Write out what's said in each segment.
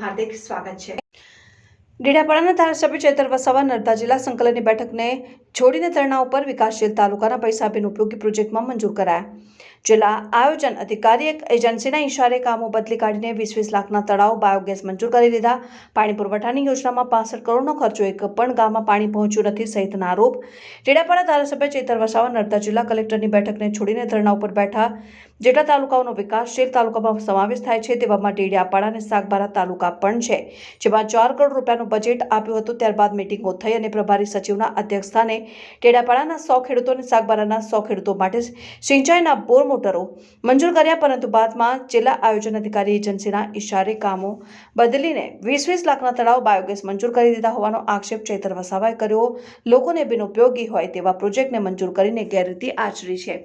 હાર્દિક સ્વાગત છે. ડેડાપાડાના ધારાસભ્ય ચેતર વસાવા નર્મદા જિલ્લા સંકલનની બેઠકને છોડીને ધરણા ઉપર વિકાસશીલ તાલુકાના પૈસા બિનઉપયોગી પ્રોજેક્ટમાં મંજૂર કરાયા. જિલ્લા આયોજન અધિકારીએ એજન્સીના ઇશારે કામો બદલી કાઢીને વીસ વીસ લાખના તળાવ બાયોગેસ મંજૂર કરી દીધા. પાણી પુરવઠાની યોજનામાં પાસઠ કરોડનો ખર્ચો એક પણ ગામમાં પાણી પહોંચ્યું નથી સહિતના આરોપ. ડેડાપાડા ધારાસભ્ય ચેતર વસાવા નર્મદા જિલ્લા કલેક્ટરની બેઠકને છોડીને ધરણા ઉપર બેઠા. જેટલા તાલુકાઓનો વિકાસશીલ તાલુકામાં સમાવેશ થાય છે તેવામાં ડેડિયાપાડા અને સાગબારા તાલુકા પણ છે. જેમાં ચાર કરોડ રૂપિયાનું બજેટ આપ્યું હતું, ત્યારબાદ મિટિંગો થઈ અને પ્રભારી સચિવના અધ્યક્ષસ્થાને ડેડિયાપાડાના સો ખેડૂતો અને સાગબારાના સો ખેડૂતો માટે સિંચાઈના બોર મોટરો મંજૂર કર્યા, પરંતુ બાદમાં જિલ્લા આયોજન અધિકારી એજન્સીના ઇશારે કામો બદલીને વીસ વીસ લાખના તળાવ બાયોગેસ મંજૂર કરી દીધા હોવાનો આક્ષેપ ચૈતર વસાવાએ કર્યો. લોકોને બિનઉપયોગી હોય તેવા પ્રોજેક્ટને મંજૂર કરીને ગેરરીતિ આચરી છે.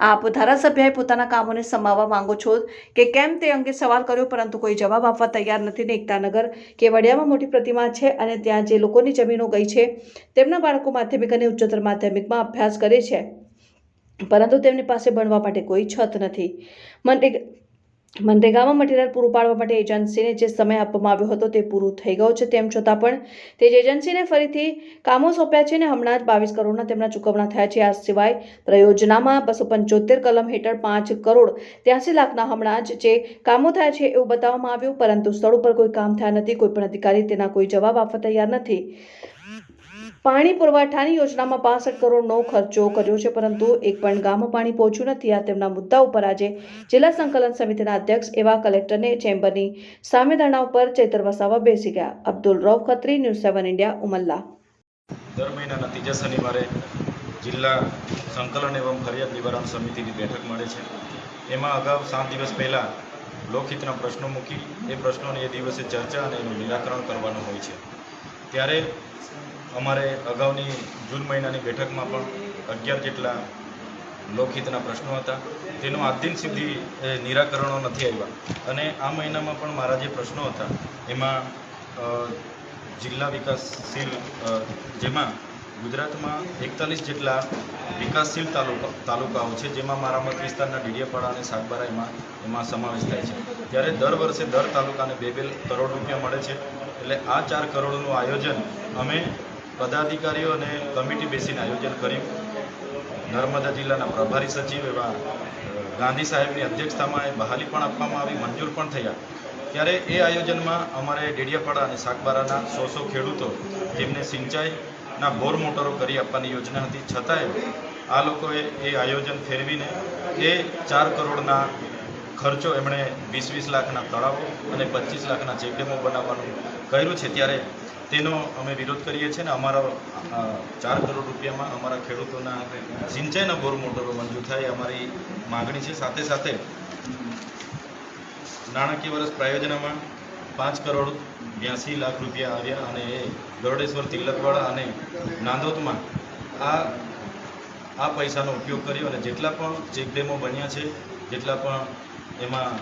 આપ ધારાસભ્યએ પોતાના કામોને સમાવવા માંગો છો કે કેમ તે અંગે સવાલ કર્યો, પરંતુ કોઈ જવાબ આપવા તૈયાર નથી. ને એકતાનગર કેવડિયામાં મોટી પ્રતિમા છે અને ત્યાં જે લોકોની જમીનો ગઈ છે, તેમના બાળકો માધ્યમિક અને ઉચ્ચતર માધ્યમિકમાં અભ્યાસ કરે છે. પરંતુ તેમની પાસે ભણવા માટે કોઈ છત નથી. મનરેગા, મનરેગામાં મટીરિયલ પૂરું પાડવા માટે એજન્સીને જે સમય આપવામાં આવ્યો હતો તે પૂરું થઈ ગયો છે તેમ છતાં પણ તે જ એજન્સીને ફરીથી કામો સોંપ્યા છે અને હમણાં જ બાવીસ કરોડના તેમના ચૂકવણા થયા છે. આ સિવાય પ્રયોજનામાં બસો પંચોતેર કલમ હેઠળ પાંચ કરોડ ત્યાસી લાખના હમણાં જ જે કામો થયા છે એવું બતાવવામાં આવ્યું, પરંતુ સ્થળ ઉપર કોઈ કામ થયા નથી, કોઈ પણ અધિકારી તેના કોઈ જવાબ આપવા તૈયાર નથી. પાણી પુરવઠાની યોજનામાં પાસઠ કરોડનો ખર્ચો કર્યો છે, પરંતુ એક પણ ગામમાં પાણી પહોંચ્યું નથી. આ તેમના મુદ્દા ઉપર આજે જિલ્લા સંકલન સમિતિના અધ્યક્ષ એવા કલેક્ટરને ચેમ્બરની સામે ધરણા ઉપર ચેતર વસાવા બેસી ગયા. Abdul Rauf Khatri, news seven India, Umalla. દર મહિનાના ત્રીજા શનિવારે જિલ્લા સંકલન એવં ફરિયાદ નિવારણ સમિતિની બેઠક મળે છે. એમાં અગાઉ સાત દિવસ પહેલાં લોકહિતના પ્રશ્નો મૂકી, એ પ્રશ્નોની એ દિવસે ચર્ચા અને એનું નિરાકરણ કરવાનું હોય છે. ત્યારે અમારે અગાઉની જૂન મહિનાની બેઠકમાં પણ અગિયાર જેટલા લોકહિતના પ્રશ્નો હતા. તેનું આજ દિન સુધી નિરાકરણો નથી આવ્યા. અને આ મહિનામાં પણ મારા જે પ્રશ્નો હતા, એમાં જિલ્લા વિકાસશીલ જેમાં ગુજરાતમાં એકતાલીસ જેટલા વિકાસશીલ તાલુકા, તાલુકાઓ છે, જેમાં મારા મત વિસ્તારના ડીડિયાપાડા અને સાગબારા એમાં એમાં સમાવેશ થાય છે. ત્યારે દર વર્ષે દર તાલુકાને બે બે કરોડ રૂપિયા મળે છે. એટલે આ ચાર કરોડનું આયોજન અમે પદાધિકારીઓ અને કમિટી બેસીને આયોજન કર્યું. નર્મદા જિલ્લાના પ્રભારી સચિવ એવા ગાંધી સાહેબની અધ્યક્ષતામાં એ બહાલી પણ આપવામાં આવી, મંજૂર પણ થયા. ત્યારે એ આયોજનમાં અમારે ડેડિયાપાડા અને સાગબારાના સો સો ખેડૂતો જેમને સિંચાઈના બોર મોટરો કરી આપવાની યોજના હતી. છતાંય આ લોકોએ એ આયોજન ફેરવીને એ ચાર કરોડના ખર્ચો એમણે વીસ વીસ લાખના તળાવો અને પચીસ લાખના ચેકડેમો બનાવવાનું કર્યું છે. ત્યારે તેનો અમે વિરોધ કરીએ છીએ ને અમારા ચાર કરોડ રૂપિયામાં અમારા ખેડૂતોના સિંચાઈના બોર મોટરો મંજૂર થાય અમારી માગણી છે. સાથે સાથે નાણાકીય વર્ષ પ્રાયોજનામાં પાંચ કરોડ બ્યાસી લાખ રૂપિયા આવ્યા અને એ ગરડેશ્વર તિલકવાડા અને નાંદોદમાં આ આ પૈસાનો ઉપયોગ કર્યો અને જેટલા પણ ચેકડેમો બન્યા છે, જેટલા પણ એમાં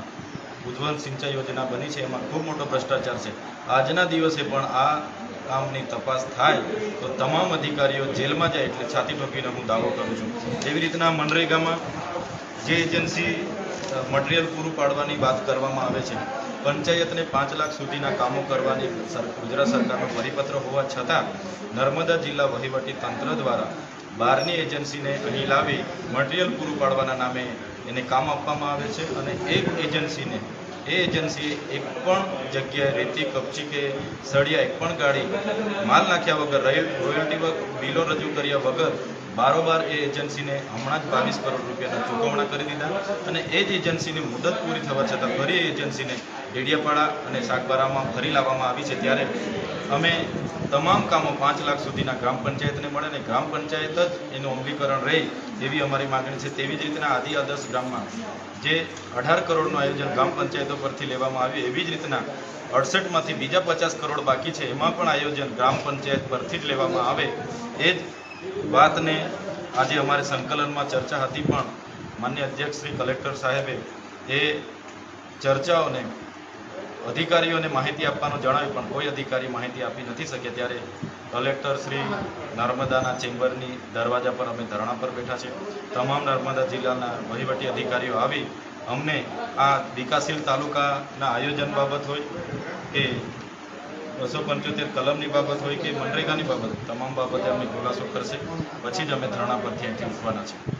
ઉજ્જવલ સિંચાઈ યોજના બની છે, એમાં ખૂબ મોટો ભ્રષ્ટાચાર છે. આજના દિવસે પણ આ કામની તપાસ થાય તો તમામ અધિકારીઓ જેલમાં જાય એટલે છાતી ઠોકીને હું દાવો કરું છું. એવી રીતના મનરેગામાં જે એજન્સી મટીરિયલ પૂરું પાડવાની વાત કરવામાં આવે છે, પંચાયતને પાંચ લાખ સુધીના કામો કરવાની ગુજરાત સરકારનો પરિપત્ર હોવા છતાં નર્મદા જિલ્લા વહીવટી તંત્ર દ્વારા બહારની એજન્સીને અહીં લાવી મટીરિયલ પૂરું પાડવાના નામે એને કામ આપવામાં આવે છે અને એક એજન્સીને, એ એજન્સીએ એક પણ જગ્યાએ રેતી કપચી કે સળિયા એક પણ ગાડી માલ નાખ્યા વગર રોયલ રોયલ્ટી બિલો રજૂ કર્યા વગર બારોબાર એ એજન્સીને હમણાં જ બાવીસ કરોડ રૂપિયાના ચૂકવણા કરી દીધા અને એ જ એજન્સીની મુદત પૂરી થવા છતાં ફરી એજન્સીને ડેડિયાપાડા અને શાકબારામાં ફરી લાવવામાં આવી છે. ત્યારે અમે તમામ કામો પાંચ લાખ સુધીના ગ્રામ પંચાયતને મળે અને ગ્રામ પંચાયત જ એનું અમલીકરણ રહે એવી અમારી માગણી છે. તેવી જ રીતના આદિ આદર્શ ગ્રામમાં જે અઢાર કરોડનું આયોજન ગ્રામ પંચાયતો પરથી લેવામાં આવ્યું, એવી જ રીતના અડસઠમાંથી બીજા પચાસ કરોડ બાકી છે. એમાં પણ આયોજન ગ્રામ પંચાયત પરથી જ લેવામાં આવે એ જ વાતને આજે અમારે સંકલનમાં ચર્ચા હતી પણ માન્ય અધ્યક્ષ શ્રી કલેક્ટર સાહેબે એ ચર્ચાઓને અધિકારીઓને માહિતી આપવાનું જણાવ્યું, પણ કોઈ અધિકારી માહિતી આપી નથી શકે. ત્યારે કલેક્ટર શ્રી નર્મદાના ચેમ્બરની દરવાજા પર અમે ધરણા પર બેઠા છે તમામ નર્મદા જિલ્લાના વહીવટી અધિકારીઓ આવી અમને આ વિકાસશીલ તાલુકાના આયોજન બાબત હોય કે બસો પંચોતેર કલમની બાબત હોય કે મનરેગાની બાબત, તમામ બાબતે અમે ખુલાસો કરશે. પછી જ અમે ધરણા પરથી અહીંથી ઉઠવાના છે